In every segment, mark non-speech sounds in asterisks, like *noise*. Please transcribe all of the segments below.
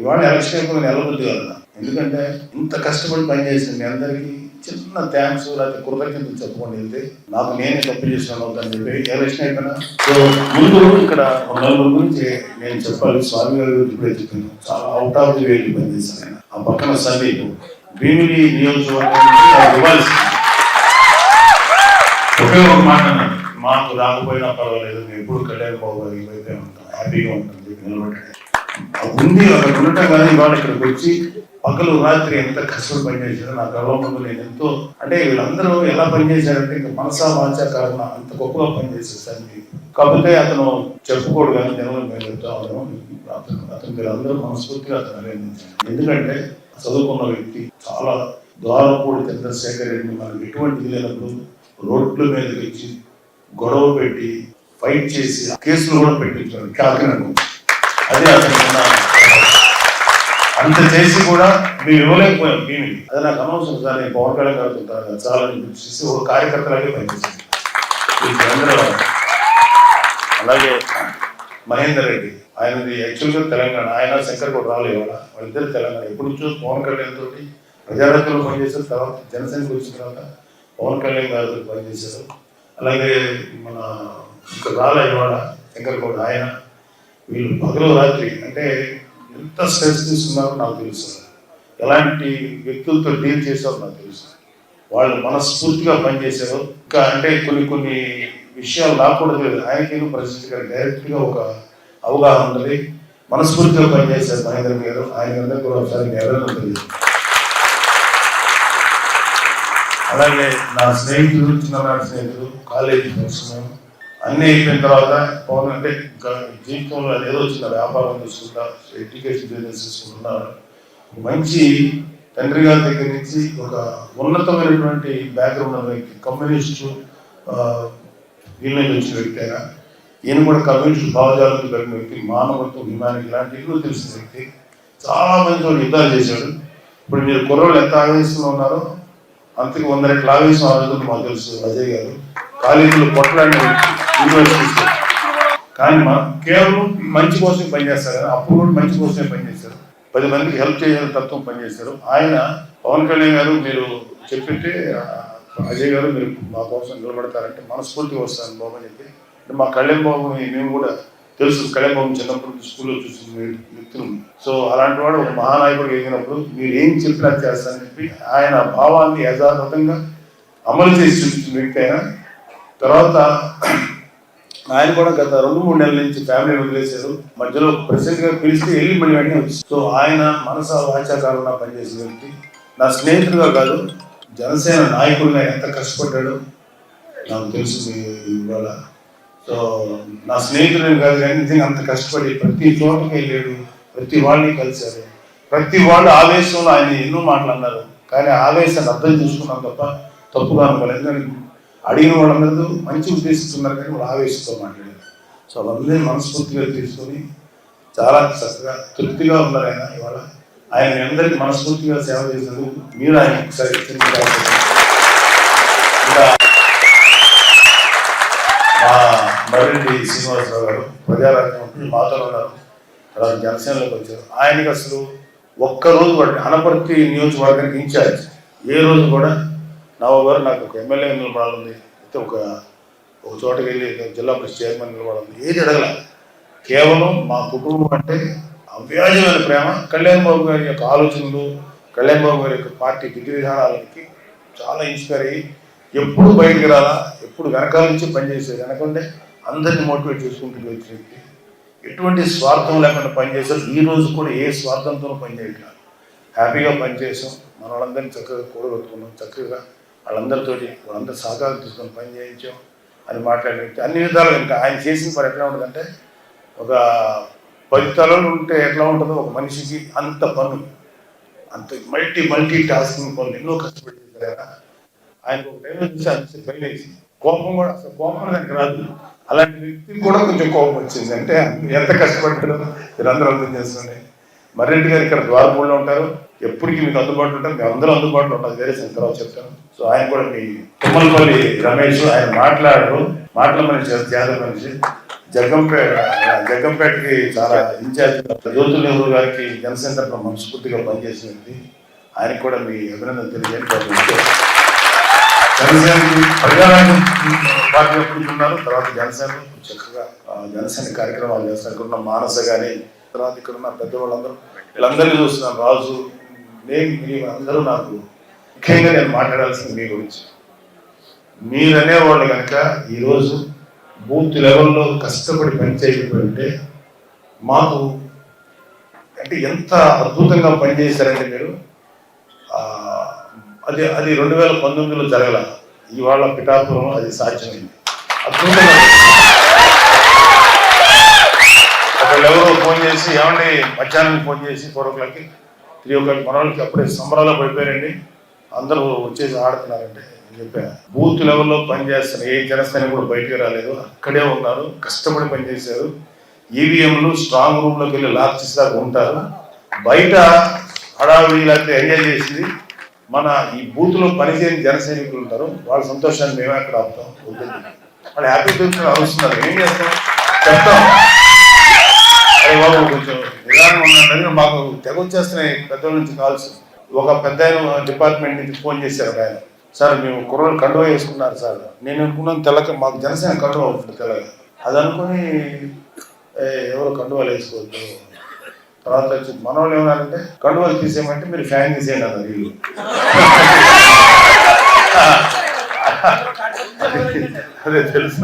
ఇవాళ ఎలక్షన్ అయిపోయిన నిలబుద్ధి కదా. ఎందుకంటే ఇంత కష్టపడి పనిచేసిన మీ అందరికీ చిన్న థ్యాంక్స్ లేకపోతే కృతజ్ఞతలు చెప్పుకొని వెళ్తే నాకు నేనే తప్పు చేసినాను అని చెప్పి ఎలక్షన్ అయిపోయినా. సో ముందు ఇక్కడ ఒక నలుగురు గురించి నేను చెప్పాలి. స్వామి గారి గురించి కూడా చెప్పాను. చాలా అవుట్ ఆఫ్ ది వేలు పనిచేశాను ఆయన. ఆ పక్కన సందీప్. భీమిలి నియోజకవర్గం నాకు ఒకే ఒక మాట మాకు రాకపోయినా పర్వాలేదు. ఎప్పుడు కళ్యాణ్ బాబు గారి వైపే ఉంటాం హ్యాపీగా ఉంటుంది చెప్పి నిలబడ్డాడు. ఉంది అక్కడ ఉండటం కానీ ఇవాళ ఇక్కడికి వచ్చి పగలు రాత్రి ఎంత కష్టపడి పనిచేశారో నా గర్వంలో నేను ఎంతో అంటే వీళ్ళందరూ ఎలా పనిచేశారంటే ఇంకా మనసా వాచా కారణ అంత గొప్పగా పనిచేసేసరికి కాకపోతే అతను చెప్పుకోడు కానీ జనం మేము చెప్తా అతను అతను అతను వీళ్ళందరూ మనస్ఫూర్తిగా అతను అభినందించారు. ఎందుకంటే చదువుకున్న వ్యక్తి చాలా ద్వారపూడి చంద్రశేఖర్ రెడ్డి మనకు ఎటువంటి లేనప్పుడు రోడ్ల మీదకి వచ్చి గొడవ పెట్టి ఫైట్ చేసి కేసులు కూడా పెట్టించారు. కాకినాడ అదే అతను అంత చేసి కూడా మేము ఇవ్వలేకపోయాం మేము అది నాకు అనవసరం సార్ నేను పవన్ కళ్యాణ్ గారు ఉంటాను చాలా చూసి ఒక కార్యకర్తలాగే పనిచేసింది అలాగే మహేందర్ రెడ్డి ఆయనది యాక్చువల్గా తెలంగాణ ఆయన శంకర్ కూడా రాలేదు ఇవాళ. వాళ్ళిద్దరు తెలంగాణ. ఎప్పుడు చూసి పవన్ కళ్యాణ్ తోటి ప్రజారత్నంలో పనిచేశారు తర్వాత జనసేనకు వచ్చిన తర్వాత పవన్ కళ్యాణ్ గారితో పనిచేశారు. అలాగే మన ఇంకా రాలే ఇవాళ శంకర్ కూడా ఆయన. వీళ్ళు పగలు రాత్రి అంటే ఎంత స్ట్రెస్ తీసుకున్నారో నాకు తెలుసు. ఎలాంటి వ్యక్తులతో డీల్ చేశారో నాకు తెలుసు. వాళ్ళు మనస్ఫూర్తిగా పనిచేశారు. ఇంకా అంటే కొన్ని కొన్ని విషయాలు రాకూడదు ఆయనకేను తెలియదు. గారు డైరెక్ట్గా ఒక అవగాహన ఉండాలి మనస్ఫూర్తిగా పనిచేశారు మహేంద్ర గారు. ఆయన కూడా ఒకసారి ఎవరైనా తెలియదు. అలాగే నా స్నేహితులు చిన్ననాటి స్నేహితులు కాలేజీ ఫ్రెండ్స్ అన్నీ అయిపోయిన తర్వాత పవన్ అంటే ఇంకా జీవితంలో ఏదో చిన్న వ్యాపారం చూసుకుంటా ఎడ్యుకేషన్ బిజినెస్ చేసుకుంటున్నా మంచి తండ్రి గారి దగ్గర నుంచి ఒక ఉన్నతమైనటువంటి బ్యాక్గ్రౌండ్ ఉన్న వ్యక్తి కమ్యూనిస్టు ఆ, నుంచి వచ్చిన వ్యక్తి అయినా ఈయన కూడా కమ్యూనిస్ట్ భావజాలకు కలిగిన వ్యక్తి మానవత్వం విమానికి ఇలాంటి ఎన్నో తెలిసిన వ్యక్తి. చాలా మంది వాళ్ళు యుద్ధాలు చేశాడు. ఇప్పుడు మీరు కుర్రోళ్ళు ఎంత ఆవేశంలో ఉన్నారో అంతకు వంద రెట్ల ఆవేశం ఆవేశం మాకు తెలుసు అజయ్ గారు. కాలేజీలో కొట్లాడిన యూనివర్సిటీస్ కానీ మా కేవలం మంచి కోసం పనిచేస్తారు కదా అప్పుడు కూడా మంచి కోసమే పనిచేశారు పది మందికి హెల్ప్ చేయాలని తత్వం పనిచేశారు ఆయన పవన్ కళ్యాణ్ గారు మీరు చెప్పింటే అజయ్ గారు మీరు మా కోసం నిలబడతారంటే మనస్ఫూర్తిగా వస్తాను బాబు అని చెప్పి. అంటే మా కళ్యాణ్ బాబు మేము కూడా తెలుసు కళ్యాణ్ బాబు చిన్నప్పుడు నుంచి స్కూల్లో చూసిన వ్యక్తులు. సో అలాంటి వాడు ఒక మహానాయకుడు ఎదిగినప్పుడు మీరు ఏం చెప్పినా చేస్తానని చెప్పి ఆయన భావాన్ని యథాతథంగా అమలు చేసి చూపించిన వ్యక్తి అయినా తర్వాత ఆయన కూడా గత రెండు మూడు నెలల నుంచి ఫ్యామిలీ వదిలేశారు. మధ్యలో ప్రెసిడెంట్ గారు పిలిస్తే వెళ్ళి మళ్ళీ వెంటనే వచ్చి సో ఆయన మనస వాచాకారంగా పనిచేసిన వ్యక్తి. నా స్నేహితుడుగా కాదు జనసేన నాయకుడిగా ఎంత కష్టపడ్డాడో నాకు తెలుసు ఇవాళ. సో నా స్నేహితుడిని కాదు కానీ అంత కష్టపడి ప్రతి చోటకి వెళ్ళాడు ప్రతి వాళ్ళని కలిశారు ప్రతి వాళ్ళు ఆవేశంలో ఆయన ఎన్నో మాటలు అన్నారు. కానీ ఆవేశాన్ని అర్థం చేసుకున్నాం తప్ప తప్పుగా అనుకోలేదు. ఎందుకంటే అడిగిన వాళ్ళందరూ మంచి ఉద్దేశిస్తున్నారు కానీ వాళ్ళు ఆవేశంతో మాట్లాడారు. సో వాళ్ళందరినీ మనస్ఫూర్తిగా తీసుకొని చాలా చక్కగా తృప్తిగా ఉన్నారు ఆయన. ఇవాళ ఆయన అందరికీ మనస్ఫూర్తిగా సేవ చేసినందుకు మీరు ఆయన ఒకసారి చిన్న మర్రెడ్డి శ్రీనివాసరావు గారు ప్రజారాజ్యం మాతో ఉన్నారు. తర్వాత జనసేనలోకి వచ్చారు. ఆయనకి అసలు ఒక్క రోజు కూడా అనపర్తి నియోజకవర్గానికి ఇన్ఛార్జ్. ఏ రోజు కూడా నవ్వు గారు నాకు ఒక ఎమ్మెల్యే నిలబడాలని అయితే ఒక ఒక చోటకి వెళ్ళి జిల్లా ప్రెస్ చైర్మన్ నిలబడాలని ఏది అడగల. కేవలం మా కుటుంబం అంటే అవ్యాజమైన ప్రేమ. కళ్యాణ్ బాబు గారి యొక్క ఆలోచనలు కళ్యాణ్ బాబు గారి యొక్క పార్టీ విధి విధానాలకి చాలా ఇన్స్పైర్ అయ్యి ఎప్పుడు బయటికి రాలా ఎప్పుడు వెనకాల నుంచి పనిచేసేది వెనకంటే అందరిని మోటివేట్ చేసుకుంటూ వచ్చే వ్యక్తి. ఎటువంటి స్వార్థం లేకుండా పనిచేశారు ఈ రోజు కూడా ఏ స్వార్థంతో పనిచేయట్లేదు హ్యాపీగా పనిచేసాం మన వాళ్ళందరినీ చక్కగా కూడగొట్టుకున్నాం. చక్కగా వాళ్ళందరితోటి వాళ్ళందరూ సహకారం తీసుకొని పని చేయించాం అని మాట్లాడే వ్యక్తి. అన్ని విధాలుగా ఇంకా ఆయన చేసిన పని ఎట్లా ఉంటుందంటే ఒక పది తలలు ఉంటే ఎట్లా ఉంటుందో ఒక మనిషికి అంత పను అంత మల్టీ మల్టీ టాస్కింగ్ పనులు ఎన్నో కష్టపడి కదా ఆయన. ఆయనకు ఒక టైం చూసి అనిపిస్తే పైన కోపం కూడా అసలు కోపం దానికి రాదు. అలాంటి వ్యక్తికి కూడా కొంచెం కోపం వచ్చింది అంటే ఎంత కష్టపడ్డాడో వీరందరూ అర్థం చేస్తుండే మర్రెడ్డి గారు ఇక్కడ ద్వారపూడిలో ఉంటారు. ఎప్పటికీ మీకు అందుబాటులో ఉంటారు మీ అందరూ అందుబాటులో ఉంటాం. వేరే సంగతి చెప్తాను సో ఆయన కూడా మీ తుమ్మలపల్లి రమేష్ ఆయన మాట్లాడరు. మాటల మనిషి జాతర మనిషి. జగ్గంపేట జగ్గంపేటకి చాలా ఇన్ఛార్జ్ జ్యోతుల నెహ్రూ గారికి జనసేన తరఫున మనస్ఫూర్తిగా పనిచేసింది ఆయనకు కూడా మీ అభినందన తెలియజేయండి జనసేన ప్రజారాజ్యం పార్టీ ఎప్పుడున్నారు తర్వాత జనసేన చక్కగా జనసేన కార్యక్రమాలు చేస్తారు. ఇక్కడ ఉన్న మానస కానీ తర్వాత ఇక్కడ ఉన్న పెద్దవాళ్ళందరూ వీళ్ళందరినీ చూస్తున్నాం. రాజు నేను మీ అందరూ నాకు ముఖ్యంగా నేను మాట్లాడాల్సింది మీ గురించి. మీరనేవాళ్ళు కనుక ఈరోజు బూత్ లెవెల్లో కష్టపడి పనిచేయకపోయింటే మాకు అంటే ఎంత అద్భుతంగా పనిచేశారంటే మీరు అది అది రెండు వేల పంతొమ్మిదిలో జరగల ఇవాళ పిఠాపురం అది సాధ్యమైంది. అద్భుతంగా ఒకళ్ళు ఎవరో ఫోన్ చేసి ఏమండి మధ్యాహ్నం ఫోన్ చేసి ఫోర్ ఓ క్లాక్కి త్రీ ఓ క్లాక్ మనవాళ్ళకి అప్పుడే సంబరాలు పడిపోయారండి అందరూ వచ్చేసి ఆడుతున్నారంటే నేను చెప్పా బూత్ లెవెల్లో పనిచేస్తున్న ఏ జనసేన కూడా బయటకు రాలేదు. అక్కడే ఉన్నారు. కష్టపడి పనిచేశారు. ఈవీఎంలు స్ట్రాంగ్ రూమ్లోకి వెళ్ళి లాక్ చేసేదాకా ఉంటారు. బయట హడావిడి లేకపోతే ఎంజాయ్ చేసింది మన ఈ బూత్లో పనిచేయని జన సైనికులు ఉంటారు. వాళ్ళ సంతోషాన్ని మేమే అక్కడ ఆపుతాం. వాళ్ళు హ్యాపీ ఫీల్స్ అరుస్తున్నారు ఏం చేస్తాం? చెప్తాం. అరే బాబు కొంచెం నిదానం ఉన్నాడని మాకు తెగ వచ్చేస్తున్నాయి. పెద్దల నుంచి కాల్స్. ఒక పెద్ద డిపార్ట్మెంట్ నుంచి ఫోన్ చేశారు ఆయన. సార్ మేము కుర్రలు కండువా వేసుకున్నారు సార్. నేను అనుకున్నాను తెల్లక మాకు జనసేన కండువా ఉంటుంది తెల్లగా. అది అనుకుని "ఏ, ఎవరు కండువాలు వేసుకోవద్దు. తర్వాత వచ్చి మన వాళ్ళు ఏమన్నారంటే కండువాలు తీసేయమంటే మీరు ఫ్యాన్ తీసేయండి అన్నారు వీళ్ళు. *laughs* అదే తెలుసు.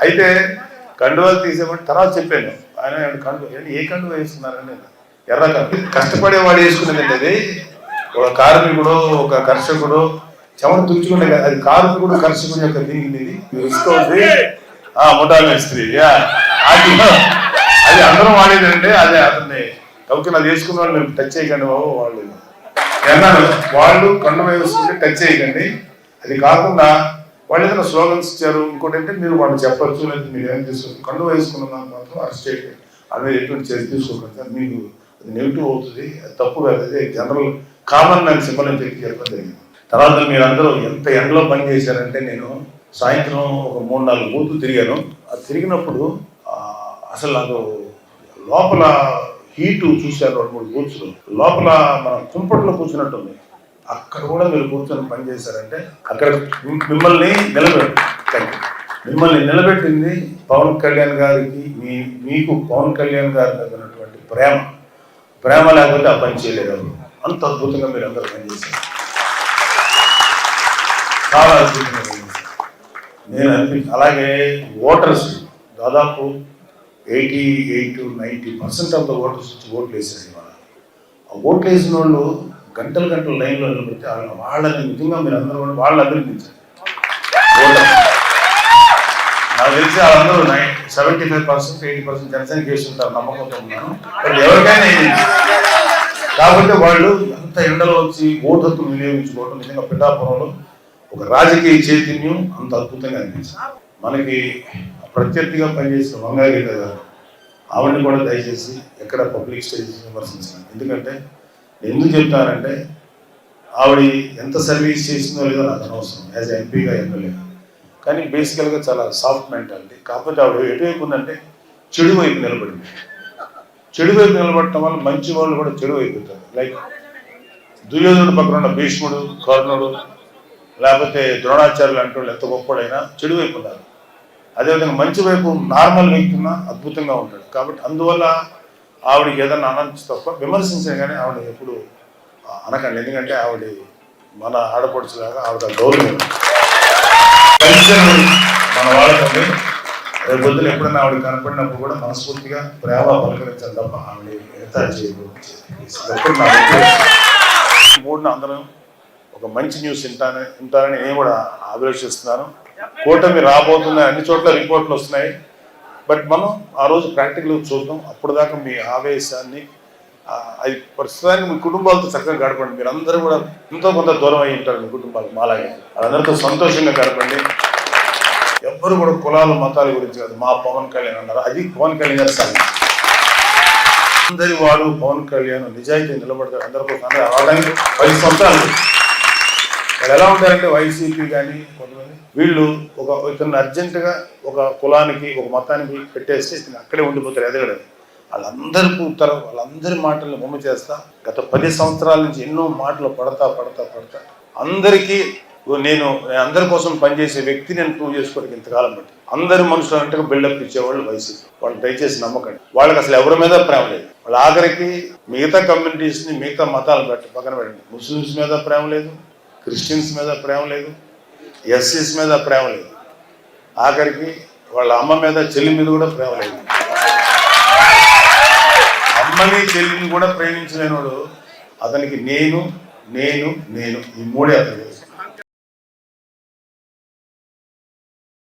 అయితే కండువాలు తీసేమంటే తర్వాత చెప్పాను. ఆయన కండు ఏంటి ఏ కండువ వేస్తున్నారని ఎర్ర కండు కష్టపడేవాడు వేసుకునేదండి అది. ఒక కార్మికుడు ఒక కర్షకుడు చెమట తుడుచుకుంటే కదా, అది కార్మికుడు కర్షకుడు యొక్క దీనికి ఇది. ఆ ముఠా మేస్త్రి అది అది అందరం వాడేదండి. అదే అతన్ని కాబట్టి అది వేసుకున్న వాళ్ళు టచ్ చేయకండి బాబు వాళ్ళు. అన్నాను వాళ్ళు కండ వేసుకుంటే టచ్ చేయకండి. అది కాకుండా వాళ్ళు ఏదైనా స్లోగన్స్ ఇచ్చారు ఇంకోటి అంటే మీరు వాళ్ళు చెప్పచ్చు లేదు మీరు ఏం తీసుకుంటారు కళ్ళు వేసుకున్న దాన్ని మాత్రం అరెస్ట్ చేయండి అది ఎటువంటి చర్య తీసుకోకండి సార్. మీకు అది నెగిటివ్ అవుతుంది అది తప్పు కాదు. అదే జనరల్ కామన్ నాకు సింబల్ అని చెప్పి చెప్పడం జరిగింది. తర్వాత మీరందరూ ఎంత ఎండలో పని చేశారంటే నేను సాయంత్రం ఒక మూడు నాలుగు బూతులు తిరిగాను. అది తిరిగినప్పుడు అసలు నాకు లోపల హీటు చూశాను రెండు మూడు బూత్స్లో లోపల మన కుంపట్లో కూర్చున్నట్టుంది. అక్కడ కూడా మీరు కూర్చొని పనిచేశారంటే అక్కడ మిమ్మల్ని నిలబెట్టు థ్యాంక్ యూ. మిమ్మల్ని నిలబెట్టింది పవన్ కళ్యాణ్ గారికి మీ మీకు పవన్ కళ్యాణ్ గారి మీద ప్రేమ. ప్రేమ లేకపోతే ఆ పని చేయలేదు అంత అద్భుతంగా మీరు అందరూ పనిచేశారు చాలా అద్భుతంగా నేను అనిపి అలాగే ఓటర్స్ దాదాపు eighty eight ninety percent of the voters వచ్చి ఓట్లు వేసారు ఇవాళ. ఆ ఓట్లు వేసిన వాళ్ళు గంటలు గంటలు లైన్లో నిలబడితే వాళ్ళ వాళ్ళని నిజంగా మీరు అందరూ కూడా వాళ్ళు అభినందించారు నాకు తెలిసి వాళ్ళందరూ nine seventy five percent eighty percent Janasena చేస్తుంటారు నమ్మకంతో ఉన్నాను. బట్ ఎవరికైనా కాబట్టి వాళ్ళు అంత ఎండలో వచ్చి ఓటు హక్కు వినియోగించుకోవడం నిజంగా పిఠాపురంలో ఒక రాజకీయ చైతన్యం అంత అద్భుతంగా అనిపించింది. మనకి ప్రత్యర్థిగా పనిచేసిన వంగాగీత గారు ఆవిడని కూడా దయచేసి ఎక్కడ పబ్లిక్ స్టేజ్ విమర్శించాను ఎందుకంటే ఎందుకు చెప్తానంటే ఆవిడ ఎంత సర్వీస్ చేసిందో లేదో నాకు అనవసరం. యాజ్ ఎంపీగా ఎమ్మెల్యే కానీ బేసికల్గా చాలా సాఫ్ట్ మెంటాలిటీ. కాకపోతే ఆవిడ ఎటువైపు ఉందంటే చెడు వైపు నిలబడింది. చెడు వైపు నిలబడటం వల్ల మంచి వాళ్ళు కూడా చెడు అయిపోతారు లైక్ దుర్యోధనుడు పక్కన ఉన్న భీష్ముడు కర్ణుడు లేకపోతే ద్రోణాచార్యులు అంటే ఎంత గొప్పడైనా చెడు వైపు ఉన్నారు అదేవిధంగా మంచి వైపు నార్మల్ వ్యక్తి ఉన్నా అద్భుతంగా ఉంటాడు. కాబట్టి అందువల్ల ఆవిడకి ఏదన్నా అనొచ్చు తప్ప విమర్శించిన కానీ ఆవిడ ఎప్పుడు అనకండి. ఎందుకంటే ఆవిడ మన ఆడపడుచులాగా ఆవిడ గౌరవం. మన వాళ్ళకండి. రేపు పొద్దున ఎప్పుడైనా ఆవిడ కనపడినప్పుడు కూడా మనస్ఫూర్తిగా ప్రేమ పలకరించాలి తప్ప ఆవిడ ఎంత చేయకూడదు. మూడున అందరం ఒక మంచి న్యూస్ వింటాను వింటారని నేను కూడా ఆలోచిస్తున్నాను కూటమి రాబోతుంది అన్ని చోట్ల రిపోర్ట్లు వస్తున్నాయి. బట్ మనం ఆ రోజు ప్రాక్టికల్ చూద్దాం. అప్పుడు దాకా మీ ఆవేశాన్ని అది ప్రస్తుతానికి మీ కుటుంబాలతో చక్కగా గడపండి. మీరు అందరూ కూడా ఎంతో కొంత దూరం అయి ఉంటారు మీ కుటుంబాలు మాలాగే. వాళ్ళందరితో సంతోషంగా గడపండి. ఎవ్వరు కూడా కులాల మతాల గురించి కాదు. మా పవన్ కళ్యాణ్ అన్నారు. అది పవన్ కళ్యాణ్ గారి సంగతి. అందరి వాడు పవన్ కళ్యాణ్ నిజాయితీ నిలబడతాడు. అందరి కోసం అందరూ అవడానికి పది సంవత్సరాలు వాళ్ళు ఎలా ఉంటారంటే వైసీపీ కానీ కొంతమంది వీళ్ళు ఒక ఇతను అర్జెంటుగా ఒక కులానికి ఒక మతానికి పెట్టేస్తే ఇతను అక్కడే ఉండిపోతారు ఎదగడం. వాళ్ళందరికీ ఉత్తర వాళ్ళందరి మాటలను బొమ్మ చేస్తా. గత పది సంవత్సరాల నుంచి ఎన్నో మాటలు పడతా పడతా పడతా. అందరికీ నేను నేను అందరి కోసం పనిచేసే వ్యక్తి నేను ప్రూవ్ చేసుకోవడానికి ఇంతకాలం బట్టి అందరి మనుషులు అంటే బిల్డప్ ఇచ్చేవాళ్ళు వైసీపీ వాళ్ళు దయచేసి నమ్మకండి. వాళ్ళకి అసలు ఎవరి మీద ప్రేమ లేదు. వాళ్ళ ఆఖరికి మిగతా కమ్యూనిటీస్ని మిగతా మతాలు పెట్టి పక్కన పెట్టండి. ముస్లిమ్స్ మీద ప్రేమ లేదు. క్రిస్టియన్స్ మీద ప్రేమ లేదు ఎస్సీస్ మీద ప్రేమ లేదు. ఆఖరికి వాళ్ళ అమ్మ మీద చెల్లి మీద కూడా ప్రేమ లేదు. అమ్మని చెల్లిని కూడా ప్రేమించలేనోడు అతనికి నేను నేను నేను ఈ మూడే అతను.